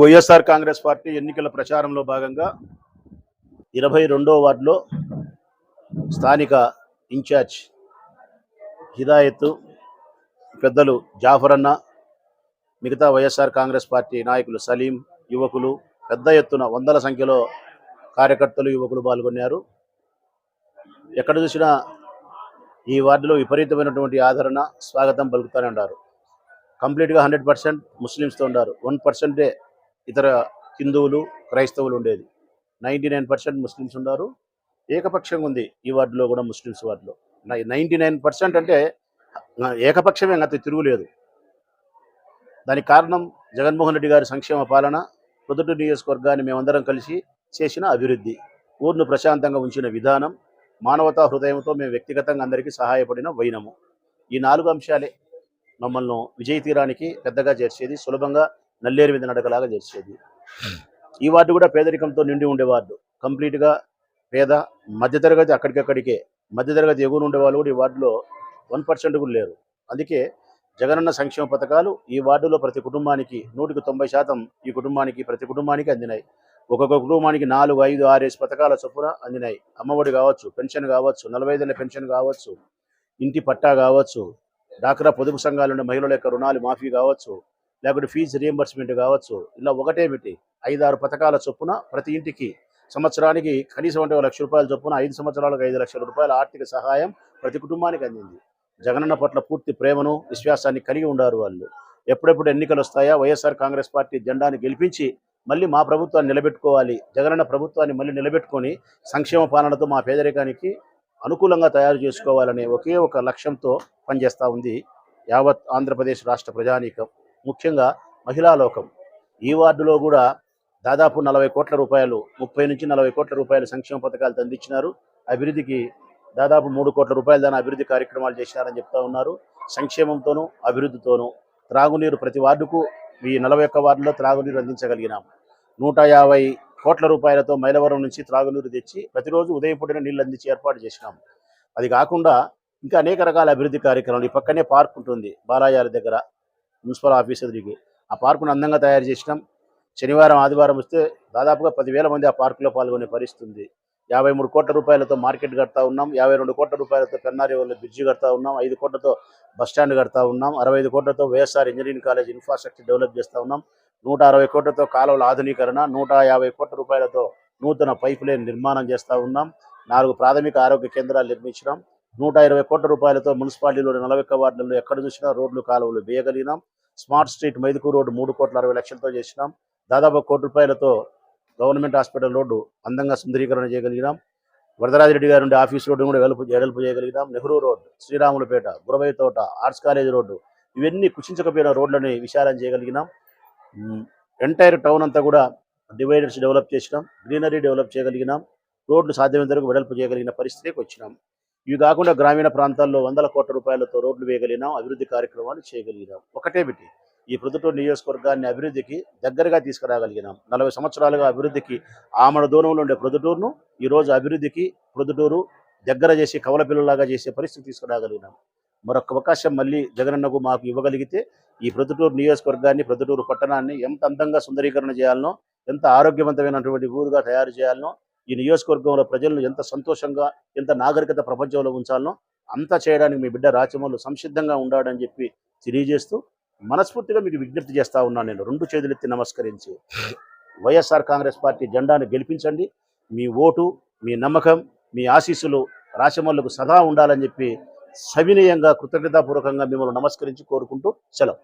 YSR Congress party ఎన్నికల ప్రచారంలో భాగంగా ఇరవై రెండో వార్డులో స్థానిక ఇన్ఛార్జ్ హిదాయత్ పెద్దలు జాఫర్ అన్న మిగతా వైఎస్ఆర్ కాంగ్రెస్ పార్టీ నాయకులు సలీం యువకులు పెద్ద ఎత్తున వందల సంఖ్యలో కార్యకర్తలు యువకులు పాల్గొన్నారు. ఎక్కడ చూసినా ఈ వార్డులో విపరీతమైనటువంటి ఆదరణ స్వాగతం పలుకుతూనే ఉన్నారు. కంప్లీట్గా హండ్రెడ్ పర్సెంట్ ముస్లిమ్స్తో ఉన్నారు. వన్ పర్సెంటే ఇతర హిందువులు క్రైస్తవులు ఉండేది. నైంటీ నైన్ పర్సెంట్ ముస్లిమ్స్ ఉన్నారు. ఏకపక్షంగా ఉంది ఈ వార్డులో కూడా ముస్లిమ్స్ వార్డులో. నైంటీ నైన్ పర్సెంట్ అంటే ఏకపక్షమే అంత తిరుగులేదు. దానికి కారణం జగన్మోహన్ రెడ్డి గారి సంక్షేమ పాలన పొద్దుటూరు నియోజకవర్గాన్ని మేమందరం కలిసి చేసిన అభివృద్ధి ఊరును ప్రశాంతంగా ఉంచిన విధానం మానవతా హృదయంతో మేము వ్యక్తిగతంగా అందరికీ సహాయపడిన వైనము. ఈ నాలుగు అంశాలే మమ్మల్ని విజయ తీరానికి పెద్దగా చేర్చేది. సులభంగా నల్లేరు మీద నడకలాగా చేసేది. ఈ వార్డు కూడా పేదరికంతో నిండి ఉండే వార్డు. కంప్లీట్గా పేద మధ్యతరగతి అక్కడికక్కడికే మధ్యతరగతి ఎగువ ఉండే వాళ్ళు కూడా ఈ వార్డులో వన్ పర్సెంట్ కూడా లేరు. అందుకే జగనన్న సంక్షేమ పథకాలు ఈ వార్డులో ప్రతి కుటుంబానికి నూటికి తొంభై శాతం ఈ కుటుంబానికి ప్రతి కుటుంబానికి అందినాయి. ఒక్కొక్క కుటుంబానికి నాలుగు ఐదు ఆరేసి పథకాల చొప్పున అందినాయి. అమ్మఒడి కావచ్చు పెన్షన్ కావచ్చు నలభై ఐదేళ్ళ పెన్షన్ కావచ్చు ఇంటి పట్టా కావచ్చు డాక్రా పొదుపు సంఘాలు మహిళల యొక్క రుణాలు మాఫీ కావచ్చు లేకపోతే ఫీజు రియంబర్స్మెంట్ కావచ్చు. ఇలా ఒకటేమిటి ఐదారు పథకాల చొప్పున ప్రతి ఇంటికి సంవత్సరానికి కనీసం అంటే ఒక లక్ష రూపాయల చొప్పున ఐదు సంవత్సరాలకు ఐదు లక్షల రూపాయల ఆర్థిక సహాయం ప్రతి కుటుంబానికి అందింది. జగనన్న పట్ల పూర్తి ప్రేమను విశ్వాసాన్ని కలిగి ఉండారు వాళ్ళు. ఎప్పుడెప్పుడు ఎన్నికలు వస్తాయా? వైఎస్ఆర్ కాంగ్రెస్ పార్టీ జెండాని గెలిపించి మళ్ళీ మా ప్రభుత్వాన్ని నిలబెట్టుకోవాలి. జగనన్న ప్రభుత్వాన్ని మళ్ళీ నిలబెట్టుకొని సంక్షేమ పాలనతో మా పేదరికానికి అనుకూలంగా తయారు చేసుకోవాలనే ఒకే ఒక లక్ష్యంతో పనిచేస్తూ ఉంది యావత్ ఆంధ్రప్రదేశ్ రాష్ట్ర ప్రజానీకం. ముఖ్యంగా మహిళా లోకం. ఈ వార్డులో కూడా దాదాపు నలభై కోట్ల రూపాయలు ముప్పై నుంచి నలభై కోట్ల రూపాయలు సంక్షేమ పథకాలు అందించినారు. అభివృద్ధికి దాదాపు మూడు కోట్ల రూపాయల దాని అభివృద్ధి కార్యక్రమాలు చేసినారని చెప్తా ఉన్నారు. సంక్షేమంతోనూ అభివృద్ధితోనూ త్రాగునీరు ప్రతి వార్డుకు ఈ నలభై ఒక్క వార్డులో త్రాగునీరు అందించగలిగినాం. నూట యాభై కోట్ల రూపాయలతో మైలవరం నుంచి త్రాగునీరు తెచ్చి ప్రతిరోజు ఉదయం పూటన నీళ్ళు అందించి ఏర్పాటు చేసినాం. అది కాకుండా ఇంకా అనేక రకాల అభివృద్ధి కార్యక్రమాలు ఈ పక్కనే పార్క్ ఉంటుంది బాలాయాల దగ్గర. మున్సిపల్ ఆఫీస్ ఎదురుకి. ఆ పార్కును అందంగా తయారు చేసినాం. శనివారం ఆదివారం వస్తే దాదాపుగా పదివేల మంది ఆ పార్కులో పాల్గొనే పరిస్థితి ఉంది యాభై మూడు కోట్ల రూపాయలతో మార్కెట్ కడతా ఉన్నాం. యాభై రెండు కోట్ల రూపాయలతో పెన్నారి వాళ్ళు బ్రిడ్జి కడతా ఉన్నాం. ఐదు కోట్లతో బస్ స్టాండ్ కడతా ఉన్నాం. అరవై ఐదు కోట్లతో YSR engineering college infrastructure develop చేస్తా ఉన్నాం. నూట అరవై కోట్లతో కాలువల ఆధునీకరణ నూట యాభై కోట్ల రూపాయలతో నూతన పైప్ లైన్ నిర్మాణం చేస్తా ఉన్నాం. నాలుగు ప్రాథమిక ఆరోగ్య కేంద్రాలు నిర్మించినాం. నూట ఇరవై కోట్ల రూపాయలతో మున్సిపాలిటీలోని నలభై ఒక్క వార్డులలో ఎక్కడ చూసినా రోడ్లు కాలువలు వేయగలిగినాం. స్మార్ట్ స్ట్రీట్ మైదుకూరు రోడ్డు మూడు కోట్ల అరవై లక్షలతో చేసినాం. దాదాపు కోటి రూపాయలతో గవర్నమెంట్ హాస్పిటల్ రోడ్డు అందంగా సుందరీకరణ చేయగలిగినాం. వరదరాజిరెడ్డి గారి నుండి ఆఫీస్ రోడ్డు కూడా వెలుపు వెడల్పు చేయగలిగినాం. నెహ్రూ రోడ్ శ్రీరాములపేట గురవై తోట ఆర్ట్స్ కాలేజ్ రోడ్డు ఇవన్నీ కుషించకపోయిన రోడ్లని విశాలం చేయగలిగినాం. ఎంటైర్ టౌన్ అంతా కూడా డివైడర్స్ డెవలప్ చేసినాం. గ్రీనరీ డెవలప్ చేయగలిగినాం. రోడ్లు సాధ్యమైనంత వరకు వెడల్పు చేయగలిగిన పరిస్థితికి వచ్చినాం. ఇవి కాకుండా గ్రామీణ ప్రాంతాల్లో వందల కోట్ల రూపాయలతో రోడ్లు వేయగలిగినాం అభివృద్ధి కార్యక్రమాలు చేయగలిగినాం. ఒకటే బిట్టి ఈ ప్రొద్దుటూరు నియోజకవర్గాన్ని అభివృద్ధికి దగ్గరగా తీసుకురాగలిగినాం. నలభై సంవత్సరాలుగా అభివృద్ధికి ఆమడ దూరంలో ఉండే ప్రొద్దుటూరును ఈరోజు అభివృద్ధికి ప్రొద్దుటూరు దగ్గర చేసి కవల పిల్లలాగా చేసే పరిస్థితి తీసుకురాగలిగినాం. మరొక అవకాశం మళ్ళీ జగనన్నకు మాకు ఇవ్వగలిగితే ఈ ప్రొద్దుటూరు నియోజకవర్గాన్ని ప్రొద్దుటూరు పట్టణాన్ని ఎంత అందంగా సుందరీకరణ చేయాలనో ఎంత ఆరోగ్యవంతమైనటువంటి ఊరుగా తయారు చేయాలనో ఈ నియోజకవర్గంలో ప్రజలను ఎంత సంతోషంగా ఎంత నాగరికత ప్రపంచంలో ఉంచాలనో అంతా చేయడానికి మీ బిడ్డ రాచమల్లు సంసిద్ధంగా ఉండాడని చెప్పి తెలియజేస్తూ మనస్ఫూర్తిగా మీకు విజ్ఞప్తి చేస్తా ఉన్నాను నేను. రెండు చేతులెత్తి నమస్కరించి వైఎస్ఆర్ కాంగ్రెస్ పార్టీ జెండాను గెలిపించండి. మీ ఓటు మీ నమ్మకం మీ ఆశీస్సులు రాచమల్లుకు సదా ఉండాలని చెప్పి సవినయంగా కృతజ్ఞతాపూర్వకంగా మిమ్మల్ని నమస్కరించి కోరుకుంటూ సెలవు.